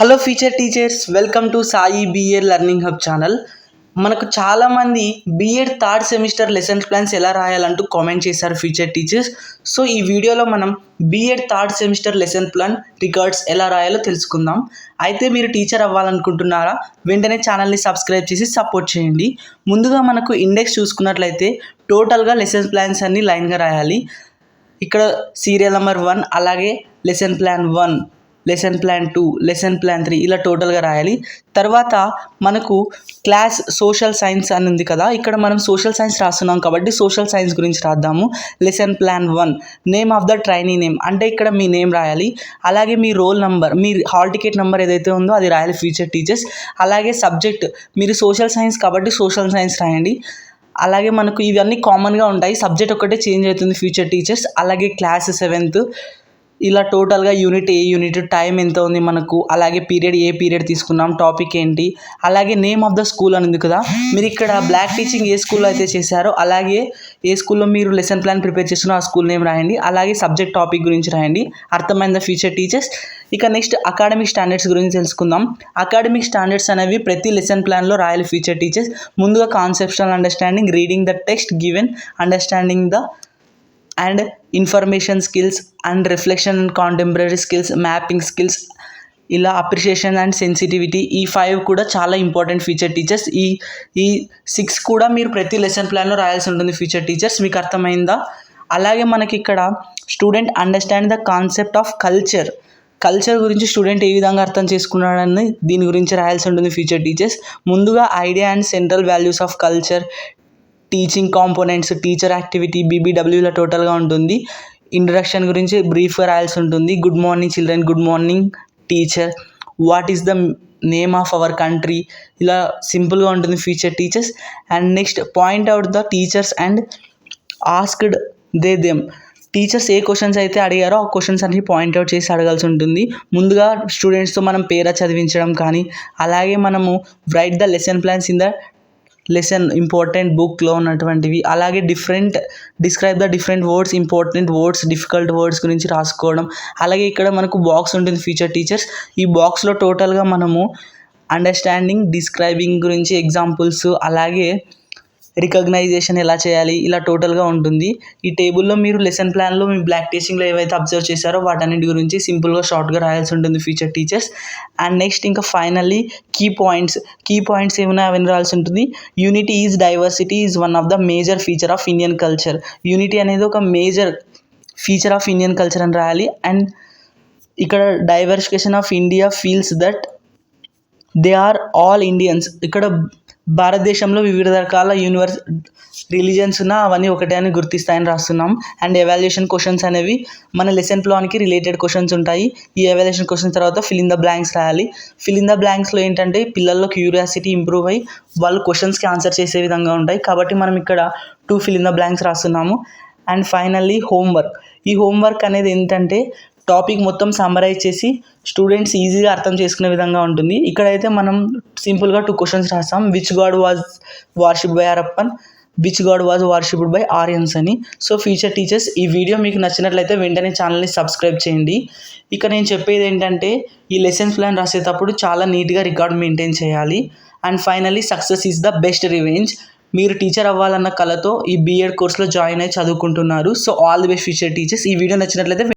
Hello future teachers welcome to Sai BA learning hub channel. మనకు చాలామంది BEd third semester lesson plans ఎలా రాయాలంటూ comment చేశారు future teachers. So ఈ వీడియోలో మనం BEd third semester lesson plan records ఎలా రాయాలో తెలుసుకుందాం. అయితే మీరు టీచర్ అవ్వాలనుకుంటున్నారా వెంటనే ఛానల్ని సబ్స్క్రైబ్ చేసి సపోర్ట్ చేయండి. ముందుగా మనకు ఇండెక్స్ చూసుకున్నట్లయితే టోటల్గా లెసన్ ప్లాన్స్ అన్ని లైన్గా రాయాలి. ఇక్కడ సీరియల్ నెంబర్ వన్ అలాగే lesson plan one lesson plan two lesson plan three ఇలా టోటల్గా రాయాలి. తర్వాత మనకు క్లాస్ సోషల్ సైన్స్ అని ఉంది కదా ఇక్కడ మనం సోషల్ సైన్స్ రాస్తున్నాం కాబట్టి సోషల్ సైన్స్ గురించి రాద్దాము. Lesson plan one name of the trainee name అంటే ఇక్కడ మీ నేమ్ రాయాలి. అలాగే మీ రోల్ నెంబర్ మీ హాల్ టికెట్ నెంబర్ ఏదైతే ఉందో అది రాయాలి ఫ్యూచర్ టీచర్స్ అలాగే సబ్జెక్ట్ మీరు సోషల్ సైన్స్ కాబట్టి సోషల్ సైన్స్ రాయండి. అలాగే మనకు ఇవన్నీ కామన్గా ఉంటాయి. సబ్జెక్ట్ ఒకటే చేంజ్ అవుతుంది ఫ్యూచర్ టీచర్స్ అలాగే క్లాస్ సెవెంత్ ఇలా టోటల్గా యూనిట్ ఏ యూనిట్ టైం ఎంత ఉంది మనకు? అలాగే పీరియడ్ ఏ పీరియడ్ తీసుకున్నాం టాపిక్ ఏంటి? అలాగే నేమ్ ఆఫ్ ద స్కూల్ అని ఉంది కదా? మీరు ఇక్కడ బ్లాక్ టీచింగ్ ఏ స్కూల్లో అయితే చేశారో అలాగే ఏ స్కూల్లో మీరు లెసన్ ప్లాన్ ప్రిపేర్ చేస్తున్న ఆ స్కూల్ నేమ్ రాయండి. అలాగే సబ్జెక్ట్ టాపిక్ గురించి రాయండి. అర్థమైందా ఫ్యూచర్ టీచర్స్. ఇక నెక్స్ట్ అకాడమిక్ స్టాండర్డ్స్ గురించి తెలుసుకుందాం. అకాడమిక్ స్టాండర్డ్స్ అనేవి ప్రతి లెసన్ ప్లాన్లో రాయాలి ఫ్యూచర్ టీచర్స్. ముందుగా conceptual understanding reading the text given understanding the and information skills and reflection and contemporary skills mapping skills ఇలా అప్రిషియేషన్ అండ్ సెన్సిటివిటీ ఈ ఫైవ్ కూడా చాలా ఇంపార్టెంట్ ఫీచర్ టీచర్స్ ఈ ఈ సిక్స్ కూడా మీరు ప్రతి లెసన్ ప్లాన్లో రాయాల్సి ఉంటుంది ఫీచర్ టీచర్స్ మీకు అర్థమైందా? అలాగే మనకి ఇక్కడ student understand the concept of culture culture గురించి స్టూడెంట్ ఏ విధంగా అర్థం చేసుకున్నాడని దీని గురించి రాయాల్సి ఉంటుంది ఫ్యూచర్ టీచర్స్ ముందుగా idea and central values of culture teaching components teacher activity బీబీడబ్ల్యూలో టోటల్గా ఉంటుంది. ఇంట్రడక్షన్ గురించి బ్రీఫ్గా రాయాల్సి ఉంటుంది. Good morning children good morning teacher what is the name of our country ఇలా సింపుల్గా ఉంటుంది future teachers and next point out the teachers and asked they them teachers A questions అయితే అడిగారో ఆ క్వశ్చన్స్ అన్ని పాయింట్అవుట్ చేసి అడగాల్సి ఉంటుంది. ముందుగా స్టూడెంట్స్తో మనం పేరా చదివించడం కానీ అలాగే మనము right the lesson plans in the lesson important బుక్లో ఉన్నటువంటివి. అలాగే different describe the different words important words difficult words గురించి రాసుకోవడం. అలాగే ఇక్కడ మనకు బాక్స్ ఉంటుంది ఫీచర్ టీచర్స్ ఈ బాక్స్లో టోటల్గా మనము అండర్స్టాండింగ్ డిస్క్రైబింగ్ గురించి ఎగ్జాంపుల్స్ అలాగే రికగ్నైజేషన్ ఎలా చేయాలి? ఇలా టోటల్గా ఉంటుంది. ఈ టేబుల్లో మీరు లెసన్ ప్లాన్లో మీ బ్లాక్ టీచింగ్లో ఏవైతే అబ్జర్వ్ చేశారో వాటన్నిటి గురించి సింపుల్గా షార్ట్గా రాయాల్సి ఉంటుంది ఫ్యూచర్ టీచర్స్ అండ్ నెక్స్ట్ ఇంకా finally key points key points ఏమైనా అవన్నీ రాయాల్సి ఉంటుంది. Unity is diversity is one of the major feature of Indian culture unity అనేది ఒక major feature of Indian culture అని రాయాలి. అండ్ ఇక్కడ diversification of India feels that they are all Indians ఇక్కడ భారతదేశంలో వివిధ రకాల యూనివర్స్ రిలీజన్స్ ఉన్న అవన్నీ ఒకటే అని గుర్తిస్తాయని రాస్తున్నాం. అండ్ ఎవాల్యుయేషన్ క్వశ్చన్స్ అనేవి మన లెసన్ ప్లాన్కి రిలేటెడ్ క్వశ్చన్స్ ఉంటాయి. ఈ ఎవాల్యుయేషన్ క్వశ్చన్స్ తర్వాత ఫిల్ ఇన్ ద బ్లాంక్స్ రాయాలి. ఫిల్ ఇన్ ద బ్లాంక్స్లో ఏంటంటే పిల్లల్లో క్యూరియాసిటీ ఇంప్రూవ్ అయ్యి వాళ్ళు క్వశ్చన్స్కి ఆన్సర్ చేసే విధంగా ఉంటాయి. కాబట్టి మనం ఇక్కడ two fill in the blanks రాస్తున్నాము. అండ్ ఫైనల్లీ హోంవర్క్ ఈ హోంవర్క్ అనేది ఏంటంటే టాపిక్ మొత్తం సమ్మరైజ్ చేసి స్టూడెంట్స్ ఈజీగా అర్థం చేసుకునే విధంగా ఉంటుంది. ఇక్కడైతే మనం సింపుల్గా టూ క్వశ్చన్స్ రాస్తాం. Which god was worship by Harappan which god was worshipped by Aryans అని. సో ఫ్యూచర్ టీచర్స్ ఈ వీడియో మీకు నచ్చినట్లయితే వెంటనే ఛానల్ని సబ్స్క్రైబ్ చేయండి. ఇక నేను చెప్పేది ఏంటంటే ఈ లెసన్స్ ప్లాన్ రాసేటప్పుడు చాలా నీట్గా రికార్డ్ మెయింటైన్ చేయాలి. And finally success is the best revenge మీరు టీచర్ అవ్వాలన్న కళతో ఈ బీఎడ్ కోర్స్లో జాయిన్ అయ్యి చదువుకుంటున్నారు. So all the best future teachers ఈ వీడియో నచ్చినట్లయితే